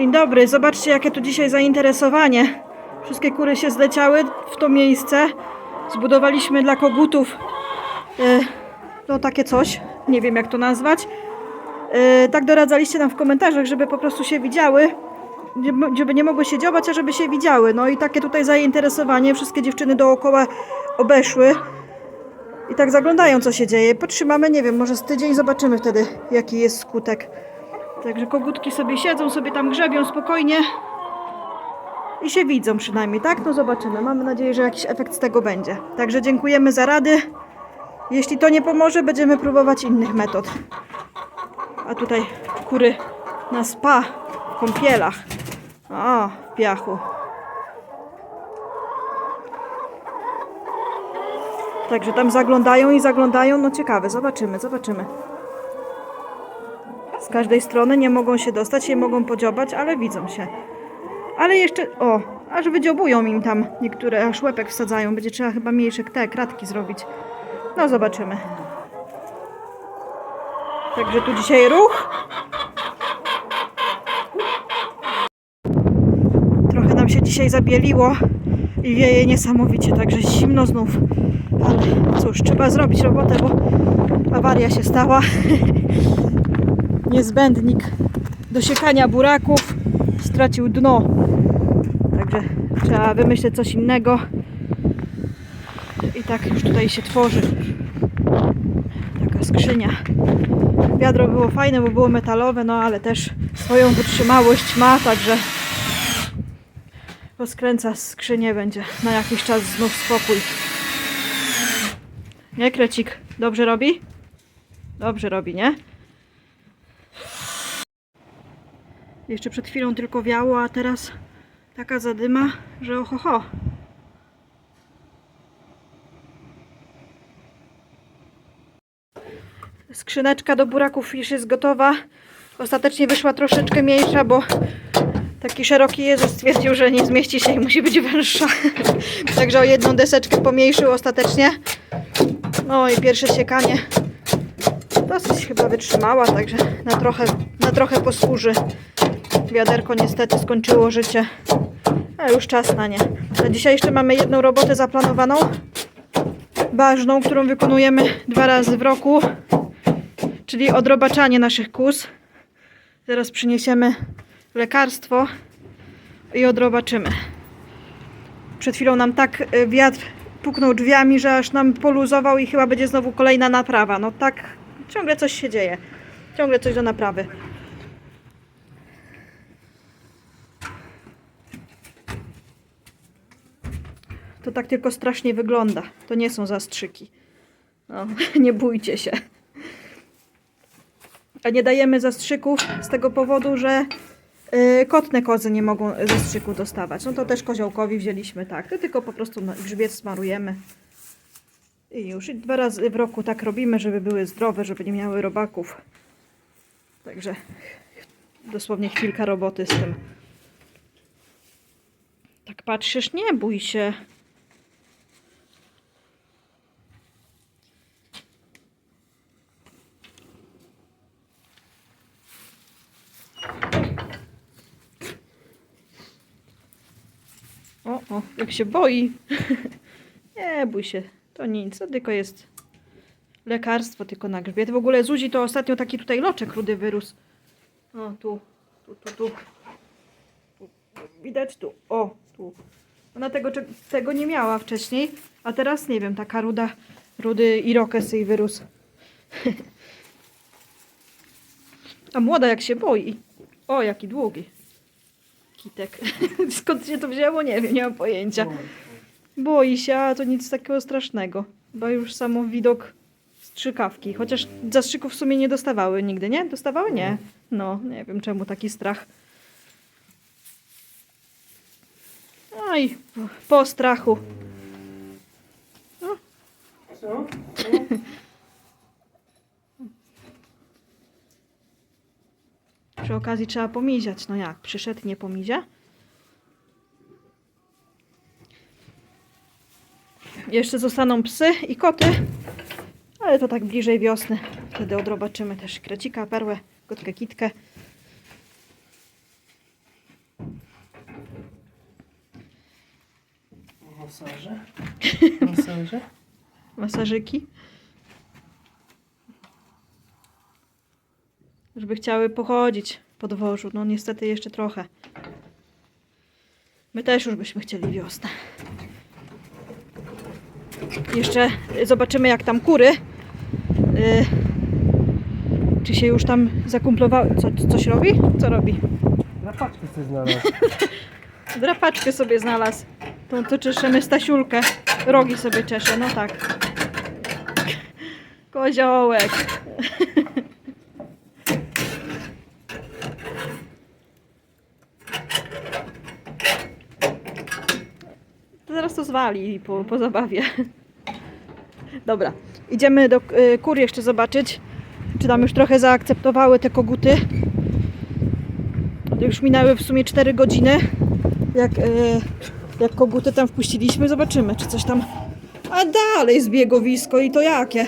Dzień dobry, zobaczcie jakie tu dzisiaj zainteresowanie. Wszystkie kury się zleciały w to miejsce. Zbudowaliśmy dla kogutów e, no takie coś, nie wiem jak to nazwać. E, tak doradzaliście nam w komentarzach, żeby po prostu się widziały, żeby nie mogły się dziobać, a żeby się widziały. No i takie tutaj zainteresowanie, wszystkie dziewczyny dookoła obeszły. I tak zaglądają, co się dzieje. Potrzymamy, nie wiem, może z tydzień zobaczymy wtedy, jaki jest skutek. Także kogutki sobie siedzą, sobie tam grzebią spokojnie i się widzą przynajmniej, tak? No zobaczymy. Mamy nadzieję, że jakiś efekt z tego będzie. Także dziękujemy za rady. Jeśli to nie pomoże, będziemy próbować innych metod. A tutaj kury na spa w kąpielach. O, w piachu. Także tam zaglądają i zaglądają. No ciekawe, zobaczymy, zobaczymy. Z każdej strony nie mogą się dostać, nie mogą podziobać, ale widzą się. Ale jeszcze, o, aż wydziobują im tam niektóre, aż łepek wsadzają. Będzie trzeba chyba mniejsze te kratki zrobić. No zobaczymy. Także tu dzisiaj ruch. Trochę nam się dzisiaj zabieliło i wieje niesamowicie, także zimno znów. Ale cóż, trzeba zrobić robotę, bo awaria się stała. Niezbędnik do siekania buraków stracił dno. Także trzeba wymyśleć coś innego. I tak już tutaj się tworzy taka skrzynia. Wiadro było fajne, bo było metalowe, no ale też swoją wytrzymałość ma, także rozkręca skrzynię, będzie na jakiś czas znów spokój. Nie, Krecik? Dobrze robi? Dobrze robi, nie? Jeszcze przed chwilą tylko wiało, a teraz taka zadyma, że ohoho. Skrzyneczka do buraków już jest gotowa. Ostatecznie wyszła troszeczkę mniejsza, bo taki szeroki Jezus stwierdził, że nie zmieści się i musi być węższa. Także o jedną deseczkę pomniejszył ostatecznie. No i pierwsze siekanie dosyć chyba wytrzymała, także na trochę, na trochę posłuży. Wiaderko niestety skończyło życie, a już czas na nie. A dzisiaj jeszcze mamy jedną robotę zaplanowaną, ważną, którą wykonujemy dwa razy w roku, czyli odrobaczanie naszych kus. Zaraz przyniesiemy lekarstwo i odrobaczymy. Przed chwilą nam tak y, wiatr puknął drzwiami, że aż nam poluzował i chyba będzie znowu kolejna naprawa. No tak, ciągle coś się dzieje. Ciągle coś do naprawy. To tak tylko strasznie wygląda. To nie są zastrzyki. No, nie bójcie się. A nie dajemy zastrzyków z tego powodu, że yy, kotne kozy nie mogą zastrzyku dostawać. No to też koziołkowi wzięliśmy tak. To tylko po prostu na grzbiet smarujemy. I już I dwa razy w roku tak robimy, żeby były zdrowe, żeby nie miały robaków. Także dosłownie chwilka roboty z tym. Tak patrzysz, nie bój się. O, o, jak się boi. nie bój się, to nic, to tylko jest lekarstwo tylko na grzbiet. W ogóle Zuzi to ostatnio taki tutaj loczek rudy wyrósł. O, tu, tu, tu, tu. Widać tu, o, tu. Ona tego, tego nie miała wcześniej, a teraz nie wiem, taka ruda, rudy irokes jej wyrósł. a młoda jak się boi. O, jaki długi. Kitek. Skąd się to wzięło? Nie wiem, nie mam pojęcia. Boi się, a to nic takiego strasznego. Chyba już samo widok strzykawki. Chociaż zastrzyków w sumie nie dostawały nigdy, nie? Dostawały? Nie. No, nie wiem czemu taki strach. Oj, po, po strachu. Co? Przy okazji trzeba pomiziać. No jak, przyszedł nie pomizia? Jeszcze zostaną psy i koty, ale to tak bliżej wiosny. Wtedy odrobaczymy też krecika, perłę, gotkę, kitkę. Masaże. Masaże. Masażyki. Żeby chciały pochodzić po dworzu. No niestety jeszcze trochę. My też już byśmy chcieli wiosnę. Jeszcze zobaczymy jak tam kury. Y, czy się już tam zakumplowały? Co, coś robi? Co robi? Na paczkę coś znalazł. Drapaczkę sobie znalazł. Tą to czeszemy Stasiulkę. Rogi sobie czesze, no tak. Koziołek. To zaraz to zwali po, po zabawie. Dobra, idziemy do y, kur jeszcze zobaczyć, czy tam już trochę zaakceptowały te koguty. Już minęły w sumie 4 godziny, jak, e, jak koguty tam wpuściliśmy. Zobaczymy, czy coś tam... A dalej zbiegowisko i to jakie?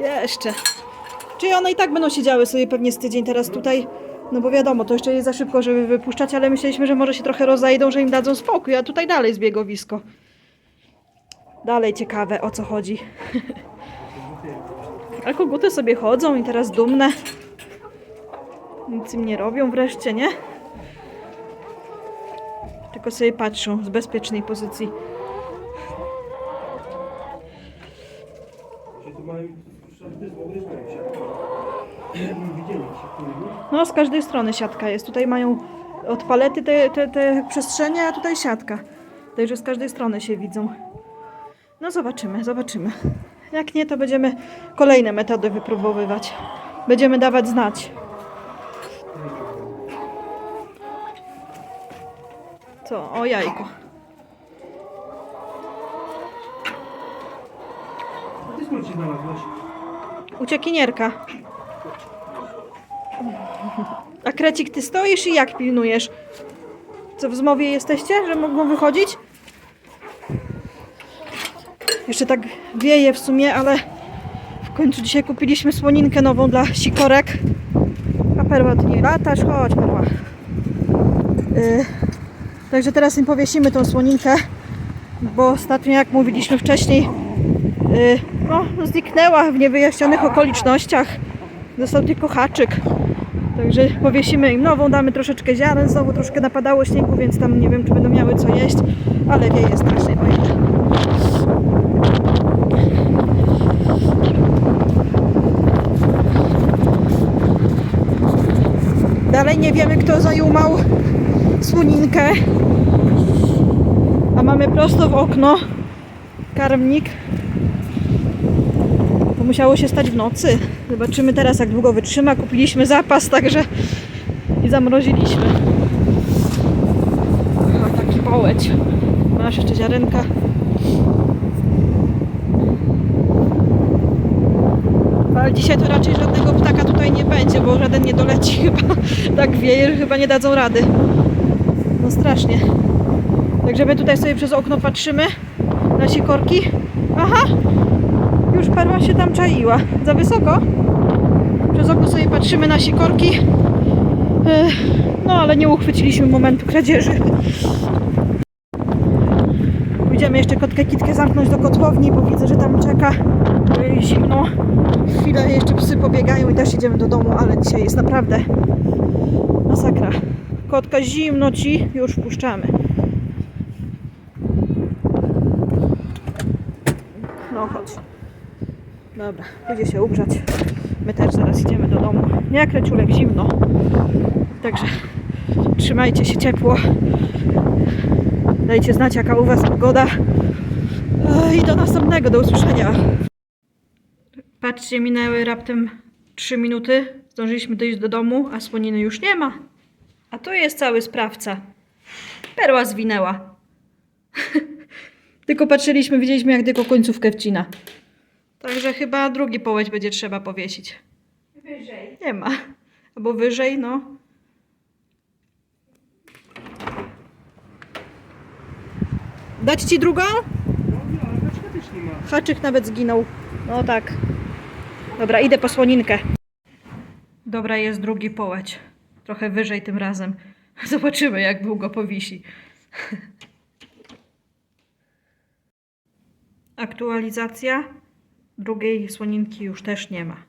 Jeszcze. Czyli one i tak będą siedziały sobie pewnie z tydzień teraz tutaj. No bo wiadomo, to jeszcze jest za szybko, żeby wypuszczać, ale myśleliśmy, że może się trochę rozejdą, że im dadzą spokój, a tutaj dalej zbiegowisko. Dalej ciekawe, o co chodzi. A koguty sobie chodzą i teraz dumne. Nic im nie robią wreszcie, nie? Tylko sobie patrzą z bezpiecznej pozycji. Czy tu mają... Ugryzmają się. Widzieli się tu, nie? No, z każdej strony siatka jest. Tutaj mają od palety te, te, te przestrzenie, a tutaj siatka. Także z każdej strony się widzą. No, zobaczymy, zobaczymy. Jak nie, to będziemy kolejne metody wypróbowywać. Będziemy dawać znać. Co? O jajko. A ty skąd się? Uciekinierka. Krecik, ty stoisz i jak pilnujesz? Co, w zmowie jesteście, że mogą wychodzić? Jeszcze tak wieje w sumie, ale w końcu dzisiaj kupiliśmy słoninkę nową dla sikorek. A perła, ty nie latasz? Chodź, perła. Yy, także teraz im powiesimy tą słoninkę, bo ostatnio, jak mówiliśmy wcześniej, yy, no, zniknęła w niewyjaśnionych okolicznościach. Został tylko haczyk. Także powiesimy im nową, damy troszeczkę ziaren. Znowu troszkę napadało śniegu, więc tam nie wiem, czy będą miały co jeść, ale wieje strasznie. Dalej nie wiemy, kto zajumał słoninkę. A mamy prosto w okno karmnik. To musiało się stać w nocy. Zobaczymy teraz, jak długo wytrzyma. Kupiliśmy zapas, także i zamroziliśmy. O, taki połeć. Masz jeszcze ziarenka. Ale dzisiaj to raczej żadnego ptaka tutaj nie będzie, bo żaden nie doleci chyba. Tak wieje, że chyba nie dadzą rady. No strasznie. Także my tutaj sobie przez okno patrzymy na sikorki. Aha, już perła się tam czaiła. Za wysoko? Przez okno sobie patrzymy na sikorki. No ale nie uchwyciliśmy momentu kradzieży. Pójdziemy jeszcze kotkę kitkę zamknąć do kotłowni, bo widzę, że tam czeka Ej, zimno. Chwilę jeszcze psy pobiegają i też idziemy do domu, ale dzisiaj jest naprawdę masakra. Kotka, zimno ci, już wpuszczamy. No chodź. Dobra, idzie się ugrzać. My też zaraz idziemy do domu. Nie kreciulek, zimno. Także trzymajcie się ciepło. Dajcie znać, jaka u Was pogoda. E, I do następnego, do usłyszenia. Patrzcie, minęły raptem 3 minuty. Zdążyliśmy dojść do domu, a słoniny już nie ma. A tu jest cały sprawca. Perła zwinęła. tylko patrzyliśmy, widzieliśmy, jak tylko końcówkę wcina. Także chyba drugi połeć będzie trzeba powiesić. Wyżej. Nie ma. Albo wyżej, no. Dać ci drugą? No nie, ale paczka też nie ma. Haczyk nawet zginął. No tak. Dobra, idę po słoninkę. Dobra, jest drugi połeć. Trochę wyżej tym razem. Zobaczymy, jak długo powisi. Aktualizacja. Drugiej słoninki już też nie ma.